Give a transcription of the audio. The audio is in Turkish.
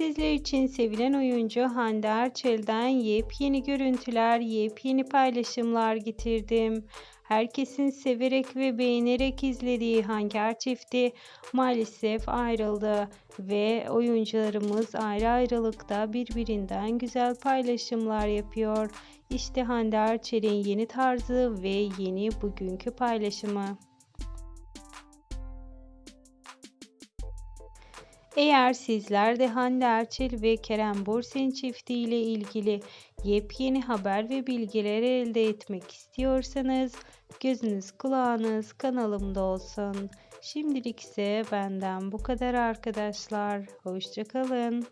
Sizler için sevilen oyuncu Hande Erçel'den yepyeni görüntüler, yepyeni paylaşımlar getirdim. Herkesin severek ve beğenerek izlediği Hangar çifti maalesef ayrıldı ve oyuncularımız ayrı ayrılıkta birbirinden güzel paylaşımlar yapıyor. İşte Hande Erçel'in yeni tarzı ve yeni bugünkü paylaşımı. Eğer sizler de Hande Erçel ve Kerem Bürsin çifti ile ilgili yepyeni haber ve bilgiler elde etmek istiyorsanız gözünüz kulağınız kanalımda olsun. Şimdilik ise benden bu kadar arkadaşlar. Hoşçakalın.